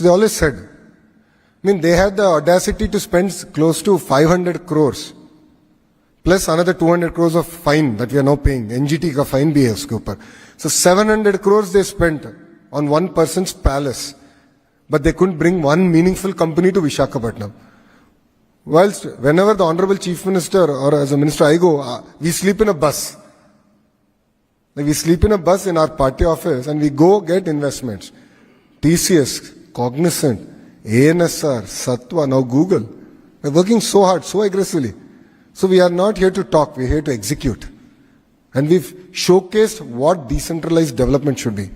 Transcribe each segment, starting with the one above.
So they always said, I mean, they had the audacity to spend close to 500 crores plus another 200 crores of fine that we are now paying. NGT ka fine bhi hai. So 700 crores they spent on one person's palace, but they couldn't bring one meaningful company to Vishakhapatnam. Whilst whenever the Honorable Chief Minister or as a minister I go, uh, we sleep in a bus. Like we sleep in a bus in our party office and we go get investments. TCS, Cognizant, ANSR, Satwa, now Google. We're working so hard, so aggressively. So we are not here to talk, we're here to execute. And we've showcased what decentralized development should be.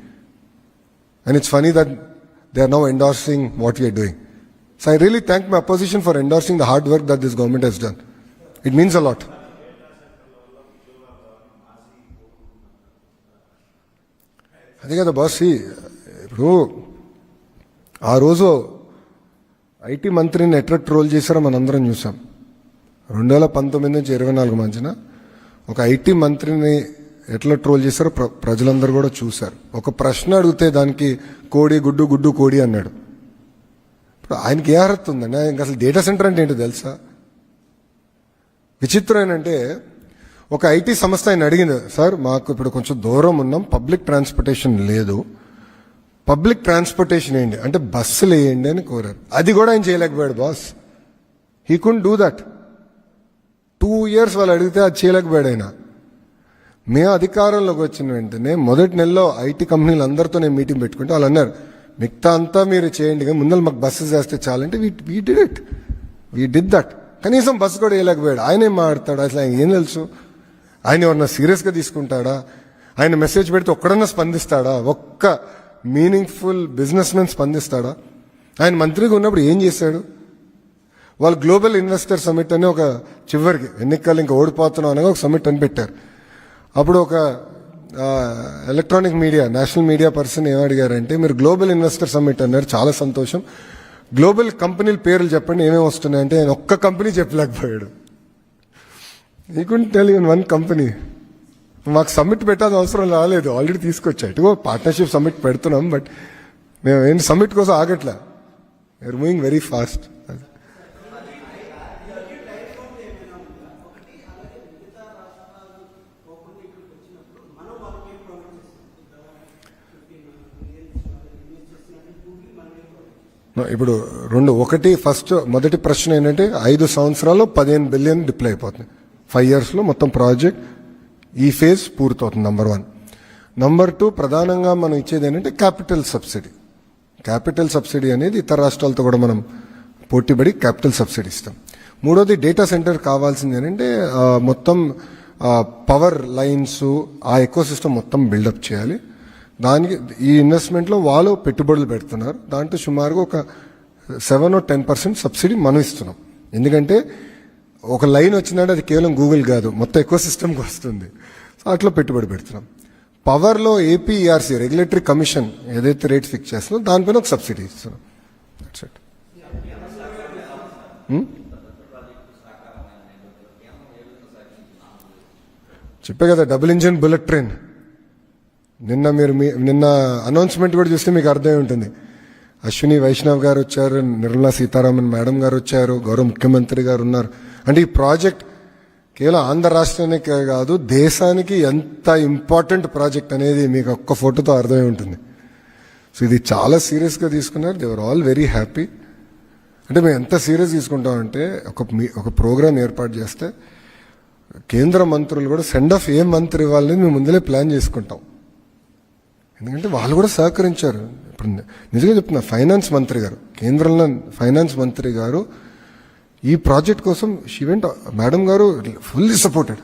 And it's funny that they are now endorsing what we are doing. So I really thank my opposition for endorsing the hard work that this government has done. It means a lot. అదే కదా boss ఈ ఇప్పుడు ఆ రోజు IT మంత్రిని ఎట్లా troll చేశారో మనందరం చూసాం. రెండు వేల పంతొమ్మిది నుంచి ఇరవై నాలుగు మధ్యన ఒక ఐటీ మంత్రిని ఎట్లా ట్రోల్ చేశారో ప్ర ప్రజలందరూ కూడా చూశారు. ఒక ప్రశ్న అడిగితే దానికి కోడి గుడ్డు గుడ్డు కోడి అన్నాడు. ఇప్పుడు ఆయనకి ఏ అర్హత ఉందండి? ఆయనకి అసలు డేటా సెంటర్ అంటే ఏంటో తెలుసా? విచిత్రం ఏంటంటే ఒక ఐటీ సంస్థ ఆయన అడిగింది సార్ మాకు ఇప్పుడు కొంచెం దూరం ఉన్నాం పబ్లిక్ ట్రాన్స్పోర్టేషన్ లేదు పబ్లిక్ ట్రాన్స్పోర్టేషన్ వేయండి. అంటే బస్సులు వేయండి అని కోరారు. అది కూడా ఆయన చేయలేకపోయాడు boss he can do that two years వాళ్ళు అడిగితే అది చేయలేకపోయాడు ఆయన. మేము అధికారంలోకి వచ్చిన వెంటనే మొదటి నెలలో ఐటీ కంపెనీలు అందరితో నేను మీటింగ్ పెట్టుకుంటే వాళ్ళు అన్నారు మిగతా అంతా మీరు చేయండి కానీ ముందర మాకు బస్సు చేస్తే చాలంటే we we did it we did that కనీసం బస్సు కూడా వేయలేకపోయాడు. ఆయన ఏం మాట్లాడతాడు. అసలు ఆయన ఏం తెలుసు? ఆయన ఎవరన్నా సీరియస్గా తీసుకుంటాడా? ఆయన మెసేజ్ పెడితే ఒక్కడన్నా స్పందిస్తాడా? ఒక్క మీనింగ్ఫుల్ బిజినెస్ మెన్ స్పందిస్తాడా? ఆయన మంత్రిగా ఉన్నప్పుడు ఏం చేశాడు? వాళ్ళు గ్లోబల్ ఇన్వెస్టర్ సమిట్ అని ఒక చివరికి ఎన్నికలు ఇంకా ఓడిపోతున్నాం అనగా ఒక సమిట్ అని పెట్టారు. అప్పుడు ఒక electronic media national media person ఏమడిగారంటే అడిగారంటే మీరు గ్లోబల్ ఇన్వెస్టర్ సమ్మిట్ అన్నారు. చాలా సంతోషం. గ్లోబల్ కంపెనీల పేర్లు చెప్పండి ఏమేమి వస్తున్నాయంటే ఆయన ఒక్క కంపెనీ చెప్పలేకపోయాడు. నీకు టెల్ ఇన్ వన్ కంపెనీ మాకు సమ్మిట్ పెట్టాల్సిన అవసరం రాలేదు. ఆల్రెడీ తీసుకొచ్చా. ఇటుగో పార్ట్నర్షిప్ సబ్మిట్ పెడుతున్నాం బట్ మేము ఏం సమ్మిట్ కోసం ఆగట్లే? We are moving very fast ఇప్పుడు రెండు ఒకటి ఫస్ట్ మొదటి ప్రశ్న ఏంటంటే ఐదు సంవత్సరాల్లో పదిహేను బిలియన్ డిప్లై అయిపోతుంది. ఫైవ్ ఇయర్స్లో మొత్తం ప్రాజెక్ట్ ఈ ఫేజ్ పూర్తవుతుంది నంబర్ వన్ నంబర్ టూ ప్రధానంగా మనం ఇచ్చేది ఏంటంటే క్యాపిటల్ సబ్సిడీ క్యాపిటల్ సబ్సిడీ అనేది ఇతర రాష్ట్రాలతో కూడా మనం పోటీపడి క్యాపిటల్ సబ్సిడీ ఇస్తాం. మూడోది డేటా సెంటర్ కావాల్సింది ఏంటంటే మొత్తం పవర్ లైన్స్ ఆ ఎకో సిస్టమ్ మొత్తం బిల్డప్ చేయాలి. దానికి ఈ ఇన్వెస్ట్మెంట్లో వాళ్ళు పెట్టుబడులు పెడుతున్నారు. దాంట్లో సుమారుగా ఒక సెవెన్ టెన్ పర్సెంట్ సబ్సిడీ మనం ఇస్తున్నాం. ఎందుకంటే ఒక లైన్ వచ్చిందంటే అది కేవలం గూగుల్ కాదు మొత్తం ఎక్కువ సిస్టమ్కి వస్తుంది. సో అట్లా పెట్టుబడి పెడుతున్నాం. పవర్లో ఏపీఆర్సీ రెగ్యులేటరీ కమిషన్ ఏదైతే రేట్ ఫిక్స్ చేస్తుందో దానిపైన ఒక సబ్సిడీ ఇస్తున్నాం. Hmm? చెప్పే కదా డబుల్ ఇంజిన్ బుల్లెట్ ట్రైన్ నిన్న మీరు మీ నిన్న అనౌన్స్మెంట్ కూడా చూస్తే మీకు అర్థమై ఉంటుంది. అశ్విని వైష్ణవ్ గారు వచ్చారు నిర్మలా సీతారామన్ మేడం గారు వచ్చారు గౌరవ ముఖ్యమంత్రి గారు ఉన్నారు. అంటే ఈ ప్రాజెక్ట్ కేవలం ఆంధ్ర రాష్ట్రానికే కాదు దేశానికి ఎంత ఇంపార్టెంట్ ప్రాజెక్ట్ అనేది మీకు ఒక్క ఫోటోతో అర్థమై ఉంటుంది. సో ఇది చాలా సీరియస్గా తీసుకున్నారు. దేవర్ ఆల్ వెరీ హ్యాపీ అంటే మేము ఎంత సీరియస్ తీసుకుంటామంటే ఒక మీ ఒక ప్రోగ్రామ్ ఏర్పాటు చేస్తే కేంద్ర మంత్రులు కూడా సెండ్ ఆఫ్ ఏ మంత్రి ఇవ్వాలని మేము ముందలే ప్లాన్ చేసుకుంటాం. ఎందుకంటే వాళ్ళు కూడా సహకరించారు. ఇప్పుడు నిజంగా చెప్తున్నా ఫైనాన్స్ మంత్రి గారు కేంద్రంలో ఫైనాన్స్ మంత్రి గారు ఈ ప్రాజెక్ట్ కోసం షివెంట్ మేడం గారు ఫుల్లీ సపోర్టెడ్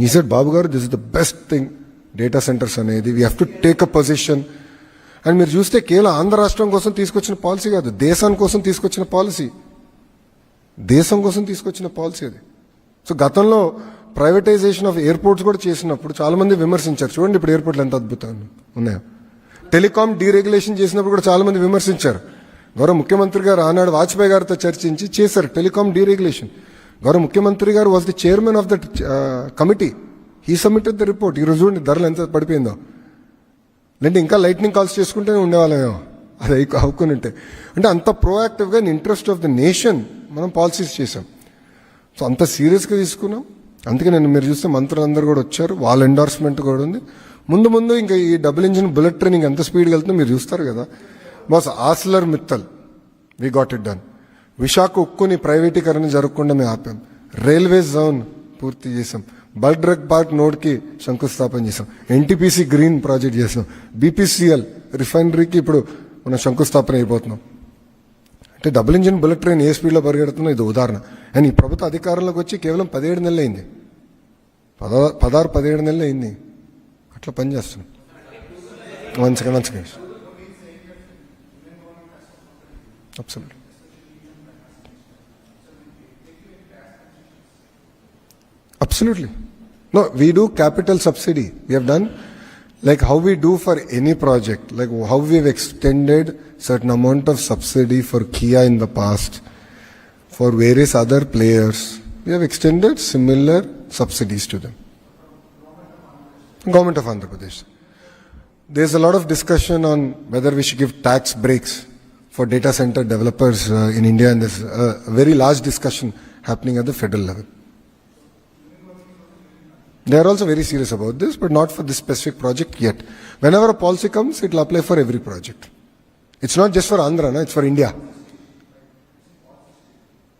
ఈ said Babu garu this is the best thing data centres అనేది we have to take a position and మీరు చూస్తే కేవలం ఆంధ్ర రాష్ట్రం కోసం తీసుకొచ్చిన పాలసీ కాదు దేశాని కోసం తీసుకొచ్చిన పాలసీ. దేశం కోసం తీసుకొచ్చిన పాలసీ అది. సో గతంలో ప్రైవేటైజేషన్ ఆఫ్ ఎయిర్పోర్ట్స్ కూడా చేసినప్పుడు చాలామంది విమర్శించారు. చూడండి ఇప్పుడు ఎయిర్పోర్ట్లు ఎంత అద్భుతంగా ఉన్నాయో. టెలికాం డీరెగ్యులేషన్ చేసినప్పుడు కూడా చాలా మంది విమర్శించారు. గౌరవ ముఖ్యమంత్రి గారు ఆనాడు వాజ్పేయి గారితో చర్చించి చేశారు టెలికాం డీరెగ్యులేషన్. గౌరవ ముఖ్యమంత్రి గారు was the chairman of that committee. He submitted the report ఈ రోజు ధరలు ఎంత పడిపోయిందో. లేదంటే ఇంకా లైట్నింగ్ కాల్స్ చేసుకుంటూనే ఉండేవాళ్ళమేమో. అది అయి- అవుకుని ఉంటే అంటే అంత ప్రోయాక్టివ్గా in interest of the nation మనం పాలసీస్ చేసాం సో అంత సీరియస్గా తీసుకున్నాం. అందుకే నేను మీరు చూస్తే మంత్రులందరూ కూడా వచ్చారు. వాళ్ళ ఎండార్స్మెంట్ కూడా ఉంది. ముందు ముందు ఇంకా ఈ డబుల్ ఇంజిన్ బుల్లెట్ ట్రైనింగ్ ఎంత స్పీడ్గా వెళ్తుందో మీరు చూస్తారు కదా. Boss Arcelor Mittal. We got it done Visakha ఉక్కుని ప్రైవేటీకరణ జరగకుండా మేము ఆపాం. రైల్వే జోన్ పూర్తి చేసాం. బల్క్ డ్రగ్ పార్క్ నోడ్కి శంకుస్థాపన చేసాం. ఎన్టీపీసీ గ్రీన్ ప్రాజెక్ట్ చేసాం. బీపీసీఎల్ రిఫైనరీకి ఇప్పుడు మనం శంకుస్థాపన అయిపోతున్నాం. అంటే డబుల్ ఇంజిన్ బుల్లెట్ ట్రైన్ ఏ స్పీడ్లో పరిగెడుతుందో ఇది ఉదాహరణ. అండ్ ఈ ప్రభుత్వ అధికారంలోకి వచ్చి కేవలం పదిహేడు నెలలు అయింది. పదా పదహారు పదిహేడు నెలలు అయింది. అట్లా పనిచేస్తున్నాం one second one second Absolutely. Absolutely. No, we do capital subsidy. We have done like how we do for any project, like how we've extended certain amount of subsidy for Kia in the past, for various other players. We have extended similar subsidies to them. Government of Andhra Pradesh. There's a lot of discussion on whether we should give tax breaks for data center developers uh, in India, and there's a very large discussion happening at the federal level. They are also very serious about this, but not for this specific project yet. Whenever a policy comes, it will apply for every project. It's not just for Andhra, no? it's for India.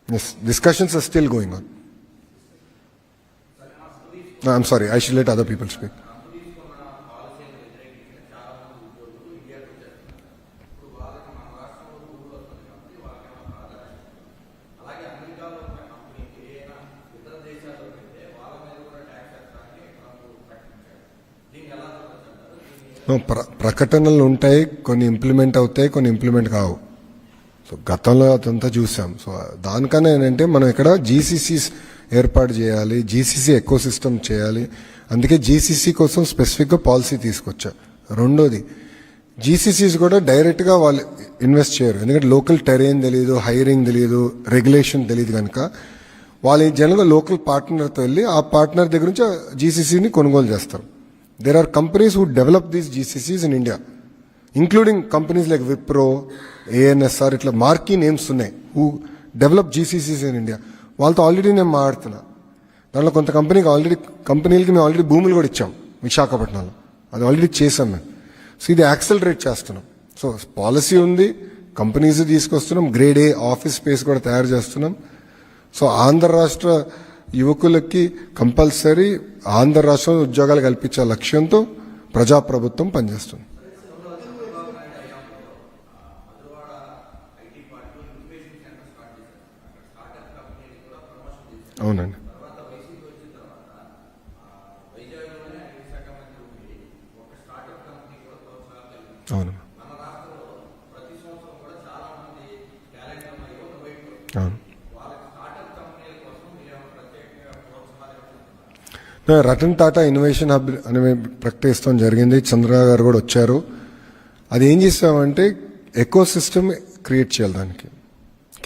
Yes, discussions are still going on. No, I'm sorry, I should let other people speak. ప్ర- ప్రకటనలు ఉంటాయి కొన్ని implement అవుతాయి కొన్ని implement కావు. So గతంలో అదంతా చూసాం. సో దానికన్నా ఏంటంటే మనం ఇక్కడ జీసీసీస్ ఏర్పాటు చేయాలి జీసీసీ ఎకో సిస్టమ్ చేయాలి. అందుకే జీసీసీ కోసం స్పెసిఫిక్గా పాలసీ తీసుకొచ్చా. రెండోది జీసీసీస్ కూడా డైరెక్ట్గా వాళ్ళు ఇన్వెస్ట్ చేయరు. ఎందుకంటే లోకల్ టెరైన్ తెలియదు హైరింగ్ తెలియదు రెగ్యులేషన్ తెలియదు కనుక. వాళ్ళు జనరల్గా లోకల్ పార్ట్నర్తో వెళ్ళి ఆ పార్ట్నర్ దగ్గర నుంచి జీసీసీని కొనుగోలు చేస్తారు. There are companies who develop these GCCs in India including companies like Wipro ANSR ఇట్లా మార్కీ నేమ్స్ ఉన్నాయి who develop GCCs in India వాళ్ళతో ఆల్రెడీ నేను మాట్లాడుతున్నా. దాంట్లో కొంత కంపెనీకి ఆల్రెడీ కంపెనీలకి మేము ఆల్రెడీ భూములు కూడా ఇచ్చాం విశాఖపట్నంలో. అది ఆల్రెడీ చేసాం మేము. సో ఇది యాక్సలరేట్ చేస్తున్నాం. సో పాలసీ ఉంది కంపెనీస్ తీసుకొస్తున్నాం గ్రేడ్ ఏ ఆఫీస్ స్పేస్ కూడా తయారు చేస్తున్నాం. సో ఆంధ్ర రాష్ట్ర యువకులకి కంపల్సరీ ఆంధ్ర రాష్ట్రంలో ఉద్యోగాలు కల్పించే లక్ష్యంతో ప్రజాప్రభుత్వం పనిచేస్తుంది. అవునండి. అవును. రతన్ టాటా ఇన్నోవేషన్ హబ్ అని ప్రకటిస్తాం జరిగింది. చంద్ర గారు కూడా వచ్చారు. అది ఏం చేస్తామంటే ఎకో సిస్టమ్ క్రియేట్ చేయాలి దానికి.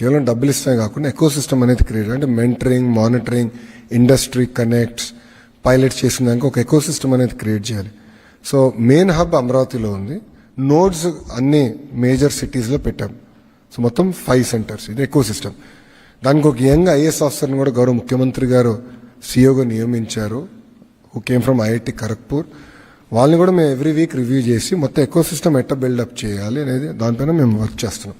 కేవలం డబ్బులు ఇస్తామే కాకుండా ఎకో సిస్టమ్ అనేది క్రియేట్ అంటే mentoring monitoring industry connects pilot చేసిన దానికి ఒక ఎకో సిస్టమ్ అనేది క్రియేట్ చేయాలి. సో మెయిన్ హబ్ అమరావతిలో ఉంది. నోడ్స్ అన్ని మేజర్ సిటీస్లో పెట్టాం. సో మొత్తం ఫైవ్ సెంటర్స్. ఇది ఎకో సిస్టమ్ దానికి ఒక యంగ్ ఐఏఎస్ ఆఫీసర్ని కూడా గౌరవ ముఖ్యమంత్రి గారు సిఓగా నియమించారు who came from IIT Kharagpur వాళ్ళని కూడా మేము ఎవ్రీ వీక్ రివ్యూ చేసి మొత్తం ఎకో సిస్టమ్ ఎట్లా బిల్డప్ చేయాలి అనేది దానిపైన మేము వర్క్ చేస్తున్నాం.